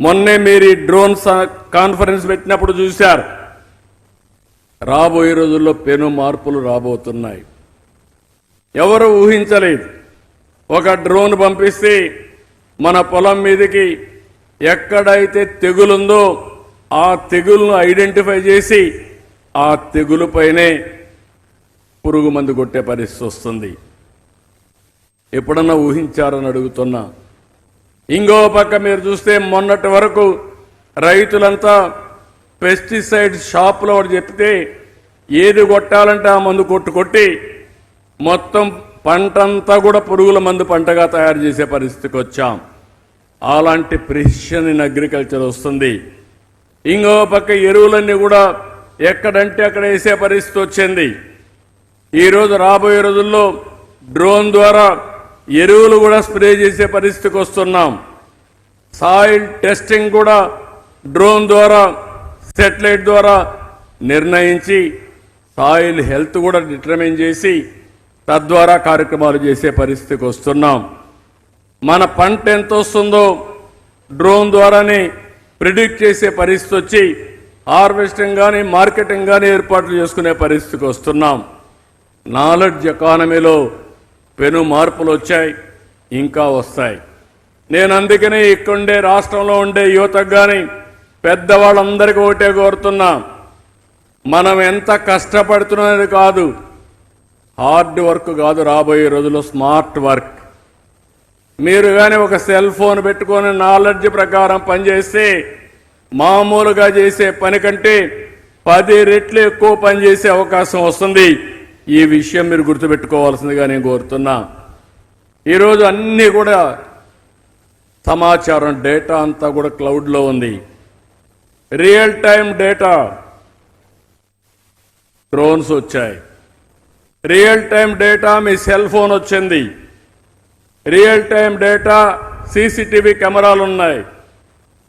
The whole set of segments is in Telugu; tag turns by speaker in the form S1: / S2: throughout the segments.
S1: మొన్నే మీరు ఈ డ్రోన్ కాన్ఫరెన్స్ పెట్టినప్పుడు చూశారు. రాబోయే రోజుల్లో పెను మార్పులు రాబోతున్నాయి. ఎవరు ఊహించలేదు. ఒక డ్రోన్ పంపిస్తే మన పొలం మీదకి ఎక్కడైతే తెగులుందో ఆ తెగులను ఐడెంటిఫై చేసి ఆ తెగులుపైనే పురుగు మందు కొట్టే పరిస్థితి వస్తుంది. ఎప్పుడన్నా ఊహించారని అడుగుతున్నా. ఇంకో పక్క మీరు చూస్తే మొన్నటి వరకు రైతులంతా పెస్టిసైడ్ షాప్లో ఒకటి చెప్తే ఏది కొట్టాలంటే ఆ మందు కొట్టు కొట్టి మొత్తం పంటంతా కూడా పురుగుల మందు పంటగా తయారు చేసే పరిస్థితికి వచ్చాం. అలాంటి ప్రిసిషన్ ఇన్ అగ్రికల్చర్ వస్తుంది. ఇంకో పక్క ఎరువులన్నీ కూడా ఎక్కడంటే అక్కడ వేసే పరిస్థితి వచ్చింది. ఈరోజు రాబోయే రోజుల్లో డ్రోన్ ద్వారా ఎరువులు కూడా స్ప్రే చేసే పరిస్థితికి వస్తున్నాం. సాయిల్ టెస్టింగ్ కూడా డ్రోన్ ద్వారా సెటిలైట్ ద్వారా నిర్ణయించి సాయిల్ హెల్త్ కూడా డిటర్మిన్ చేసి తద్వారా కార్యక్రమాలు చేసే పరిస్థితికి వస్తున్నాం. మన పంట ఎంత వస్తుందో డ్రోన్ ద్వారానే ప్రిడిక్ట్ చేసే పరిస్థితి వచ్చి హార్వెస్టింగ్ కానీ మార్కెటింగ్ కానీ ఏర్పాట్లు చేసుకునే పరిస్థితికి వస్తున్నాం. నాలెడ్జ్ ఎకానమీలో పెను మార్పులు వచ్చాయి ఇంకా వస్తాయి. నేను అందుకనే ఇక్కడుండే రాష్ట్రంలో ఉండే యువతకు కానీ పెద్దవాళ్ళందరికీ ఒకటే కోరుతున్నా. మనం ఎంత కష్టపడుతున్నది కాదు హార్డ్ వర్క్ కాదు రాబోయే రోజుల్లో స్మార్ట్ వర్క్. మీరు కానీ ఒక సెల్ ఫోన్ పెట్టుకొని నాలెడ్జ్ ప్రకారం పనిచేస్తే మామూలుగా చేసే పని కంటే పది రెట్లు ఎక్కువ పనిచేసే అవకాశం వస్తుంది. ఈ విషయం మీరు గుర్తుపెట్టుకోవాల్సిందిగా నేను కోరుతున్నా. ఈరోజు అన్నీ కూడా సమాచారం డేటా అంతా కూడా క్లౌడ్లో ఉంది. రియల్ టైం డేటా డ్రోన్స్ వచ్చాయి. రియల్ టైం డేటా మీ సెల్ ఫోన్ వచ్చింది. రియల్ టైం డేటా సీసీటీవీ కెమెరాలు ఉన్నాయి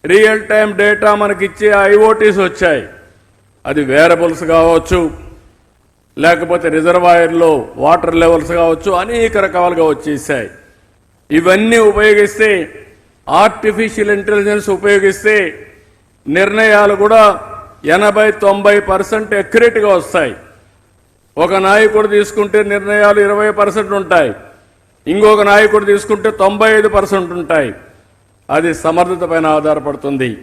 S1: రియల్ టైం డేటా మనకిచ్చే ఐఓటీస్ వచ్చాయి. అది వేరబుల్స్ కావచ్చు లేకపోతే రిజర్వాయర్లో వాటర్ లెవెల్స్ కావచ్చు అనేక రకాలుగా వచ్చేసాయి. ఇవన్నీ ఉపయోగిస్తే ఆర్టిఫిషియల్ ఇంటెలిజెన్స్ ఉపయోగిస్తే నిర్ణయాలు కూడా ఎనభై తొంభై పర్సెంట్గా వస్తాయి. ఒక నాయకుడు తీసుకుంటే నిర్ణయాలు ఇరవై పర్సెంట్ ఉంటాయి. ఇంకొక నాయకుడు తీసుకుంటే తొంభై ఐదు పర్సెంట్ ఉంటాయి. అది సమర్థత పైన ఆధారపడుతుంది.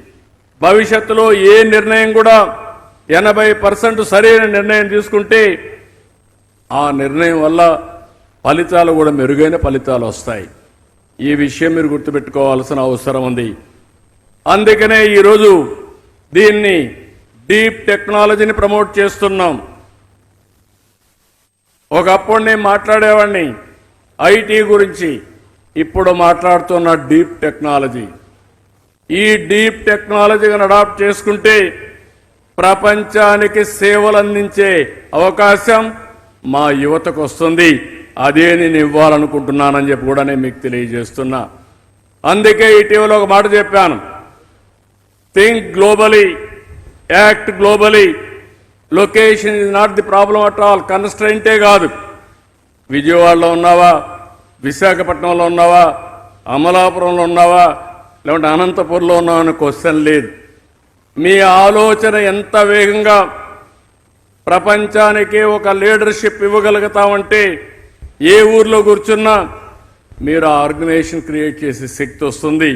S1: భవిష్యత్తులో ఏ నిర్ణయం కూడా ఎనభై పర్సెంట్ సరైన నిర్ణయం తీసుకుంటే ఆ నిర్ణయం వల్ల ఫలితాలు కూడా మెరుగైన ఫలితాలు వస్తాయి. ఈ విషయం మీరు గుర్తుపెట్టుకోవాల్సిన అవసరం ఉంది. అందుకనే ఈరోజు దీన్ని డీప్ టెక్నాలజీని ప్రమోట్ చేస్తున్నాం. ఒకప్పుడు నేను మాట్లాడేవాడిని ఐటీ గురించి. ఇప్పుడు మాట్లాడుతున్న డీప్ టెక్నాలజీ. ఈ డీప్ టెక్నాలజీని అడాప్ట్ చేసుకుంటే ప్రపంచానికి సేవలు అందించే అవకాశం మా యువతకు వస్తుంది. అదే నేను ఇవ్వాలనుకుంటున్నానని చెప్పి కూడా నేను మీకు తెలియజేస్తున్నా. అందుకే ఇటీవల ఒక మాట చెప్పాను. Think globally act globally location is not the problem at all కన్స్ట్రెంటే కాదు. విజయవాడలో ఉన్నావా? విశాఖపట్నంలో ఉన్నావా? అమలాపురంలో ఉన్నావా? లేకుంటే అనంతపూర్లో ఉన్నావా అనే క్వశ్చన్ లేదు. మీ ఆలోచన ఎంత వేగంగా ప్రపంచానికి ఒక లీడర్షిప్ ఇవ్వగలుగుతామంటే ఏ ఊర్లో కూర్చున్నా మీరు ఆ ఆర్గనైజేషన్ క్రియేట్ చేసే శక్తి వస్తుంది.